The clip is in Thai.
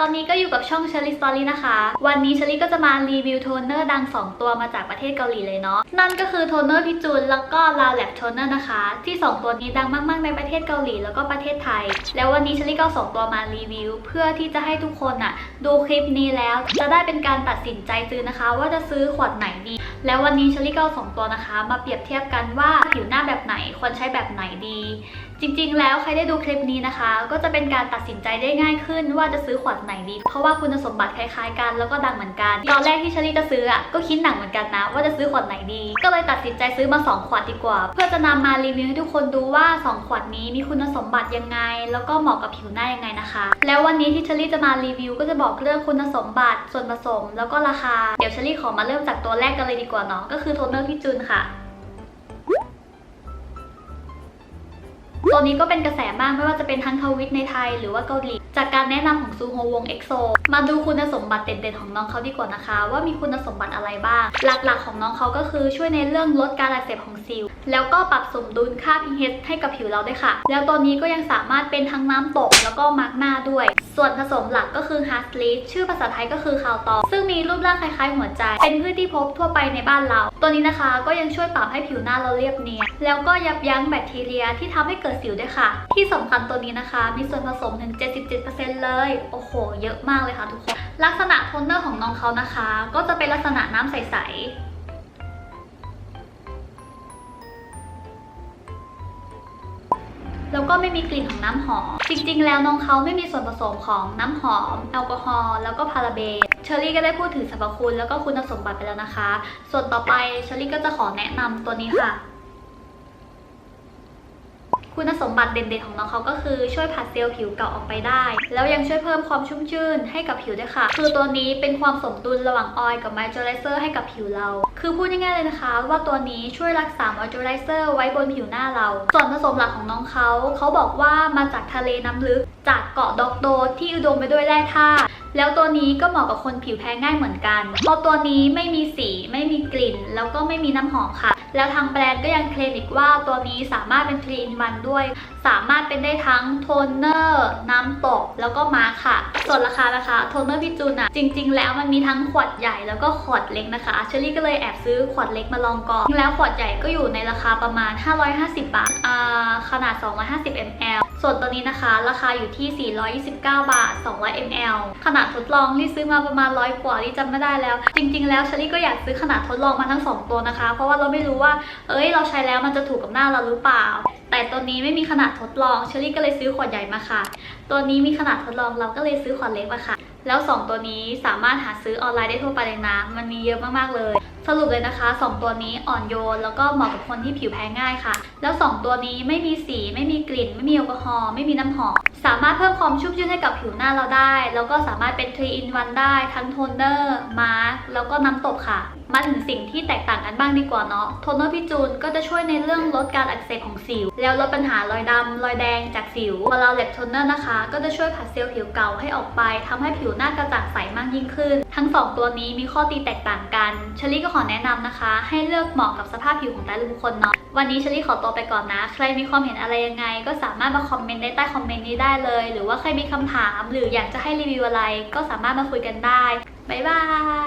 ตอนนี้ก็อยู่กับช่องเชอรี่สตอรี่นะคะ วันนี้เชอรี่ก็จะมารีวิวโทนเนอร์ดัง 2 ตัวมาจากประเทศเกาหลีเลยเนาะ นั่นก็คือโทนเนอร์พิจูนแล้วก็ลาแลบโทนเนอร์นะคะ ที่ 2 ตัวนี้ดังมากๆในประเทศเกาหลีแล้วก็ประเทศไทย แล้ววันนี้เชอรี่ก็สองตัวมารีวิว เพื่อที่จะให้ทุกคนอะดูคลิปนี้แล้วจะได้เป็นการตัดสินใจซื้อนะคะ ว่าจะซื้อขวดไหนดี แล้ววันนี้เชอรี่ก็สองตัวนะคะ มาเปรียบเทียบกันว่าผิวหน้าแบบไหนควรใช้แบบไหนดี จริงๆ แล้วใครได้ดูคลิปนี้นะคะ ก็จะเป็นการตัดสินใจได้ง่ายขึ้นว่าจะซื้อขวดไหนดี เพราะว่าคุณสมบัติคล้ายๆกันแล้วก็ดังเหมือนกัน ตอนแรกที่เชอรี่จะซื้ออะก็คิดหนักเหมือนกันนะ ว่าจะซื้อขวดไหนดี ก็เลยตัดสินใจซื้อมา 2 ขวดดีกว่า เพื่อจะนำมารีวิวให้ทุกคนดูว่า 2 ขวดนี้มีคุณสมบัติยังไง แล้วก็เหมาะกับผิวหน้ายังไงนะคะ แล้ววันนี้ที่เชอรี่จะมารีวิว ก็จะบอกเรื่องคุณสมบัติส่วนผสม แล้วก็ราคา เดี๋ยวเชอรี่ขอมาเริ่มจากตัวแรกกันเลยดีกว่าเนาะก็คือโทนเนอร์พี่จุนค่ะ ตัวนี้ก็เป็นกระแสมากไม่ว่าจะเป็นทั้งทวิตในไทยหรือว่าเกาหลี จากการแนะนำของซูโฮวงเอ็กโซมาดูคุณสมบัติเด่นๆของน้องเขาดีกว่านะคะ ว่ามีคุณสมบัติอะไรบ้าง หลักๆ ของน้องเขาก็คือช่วยในเรื่องลดการอักเสบของซิล แล้วก็ปรับสมดุลค่า pH ให้กับผิวเราด้วยค่ะ แล้วตัวนี้ก็ยังสามารถเป็นทั้งน้ำตกแล้วก็มาร์กหน้าด้วย ส่วนผสมหลักก็คือ h a r t l e a f ชื่อภาษาไทยก็คือคาวตองซึ่งมีรูปร่างคล้ายๆ หัวใจ เป็นพืชที่พบทั่วไปในบ้านเรา ตัวนี้นะคะก็ยังช่วยปรับให้ผิวหน้าเราเรียบเนียนแล้วก็ยับยั้งแบคทีเรียที่ทำให้เกิดสิวด้วยค่ะ ที่สำคัญตัวนี้นะคะ มีส่วนผสมถึง 77%เลย โอ้โห เยอะมากเลยค่ะทุกคน ลักษณะโทนเนอร์ของน้องเขานะคะ ก็จะเป็นลักษณะน้ำใสๆแล้วก็ไม่มีกลิ่นของน้ำหอม จริง ๆ แล้วน้องเขาไม่มีส่วนผสมของน้ำหอม แอลกอฮอล์แล้วก็พาราเบนเชอรี่ก็ได้พูดถึงสรรพคุณแล้วก็คุณสมบัติไปแล้วนะคะ ส่วนต่อไปเชอรี่ก็จะขอแนะนำตัวนี้ค่ะ คุณสมบัติเด่นๆของน้องเขาก็คือช่วยผัดเซลล์ผิวเก่าออกไปได้ แล้วยังช่วยเพิ่มความชุ่มชื่นให้กับผิวด้วยค่ะ คือตัวนี้เป็นความสมดุลระหว่างออยล์กับมอยเจอไรเซอร์ให้กับผิวเรา คือพูดง่ายๆเลยนะคะ ว่าตัวนี้ช่วยรักษามอยเจอไรเซอร์ไว้บนผิวหน้าเรา ส่วนผสมหลักของน้องเขาเขาบอกว่ามาจากทะเลน้ำลึก จากเกาะดอกโดที่อุดมไปด้วยแร่ธาตุ แล้วตัวนี้ก็เหมาะกับคนผิวแพ้ง่ายเหมือนกัน เพราะตัวนี้ไม่มีสีไม่มีกลิ่น แล้วก็ไม่มีน้ำหอมค่ะ แล้วทางแบรนด์ก็ยังเคลมอีกว่าตัวนี้สามารถเป็นทรีอินวันด้วย สามารถเป็นได้ทั้งโทนเนอร์น้ำตกแล้วก็มาค่ะ ส่วนราคานะคะโทนเนอร์พี่จูนอะจริง ๆ แล้วมันมีทั้งขวดใหญ่แล้วก็ขวดเล็กนะคะเชอรี่ก็เลยแอบซื้อขวดเล็กมาลองก่อนแล้วขวดใหญ่ก็อยู่ในราคาประมาณ 550 บาทอ่าขนาด 250 ml ส่วนตัวนี้นะคะ ราคาอยู่ที่ 429 บาท 200 ml ขนาดทดลองที่ซื้อมาประมาณร้อยกว่าที่จำไม่ได้แล้ว จริง ๆ แล้วเชลี่ก็อยากซื้อขนาดทดลองมาทั้งสองตัวนะคะ เพราะว่าเราไม่รู้ว่า เอ้ย เราใช้แล้วมันจะถูกกับหน้าเราหรือเปล่า แต่ตัวนี้ไม่มีขนาดทดลองเชลี่ก็เลยซื้อขวดใหญ่มาค่ะ ตัวนี้มีขนาดทดลองเราก็เลยซื้อขวดเล็กมาค่ะ แล้ว 2 ตัวนี้สามารถหาซื้อออนไลน์ได้ทั่วไปเลยนะ มันมีเยอะมากๆเลย สรุปเลยนะคะ 2 ตัวนี้อ่อนโยน แล้วก็เหมาะกับคนที่ผิวแพ้ง่ายค่ะ แล้ว 2 ตัวนี้ไม่มีสี ไม่มีกลิ่น ไม่มีแอลกอฮอล์ไม่มีน้ำหอมสามารถเพิ่มความชุ่มชื่นให้กับผิวหน้าเราได้ แล้วก็สามารถเป็น3 in 1ได้ทั้งโทนเนอร์มาร์แล้วก็น้ำตกค่ะ มาถึงสิ่งที่แตกต่างกันบ้างดีกว่าเนาะโทนเนอร์พี่จูนก็จะช่วยในเรื่องลดการอักเสบของสิว แล้วลดปัญหารอยดำรอยแดงจากสิวพอเราเล็บโทนเนอร์นะคะ ก็จะช่วยผัดเซลล์ผิวเก่าให้ออกไปทำให้ผิวหน้ากระจ่างใสมากยิ่งขึ้น ทั้งสองตัวนี้มีข้อตีแตกต่างกันเชอรี่ก็ขอแนะนำนะคะ ให้เลือกเหมาะกับสภาพผิวของแต่ละบุคคลเนาะวันนี้เชอรี่ขอตัวไปก่อนนะ ใครมีความเห็นอะไรยังไง ก็สามารถมาคอมเมนต์ได้ใต้คอมเมนต์นี้ได้เลย หรือว่าใครมีคำถาม หรืออยากจะให้รีวิวอะไร ก็สามารถมาคุยกันได้บ๊ายบาย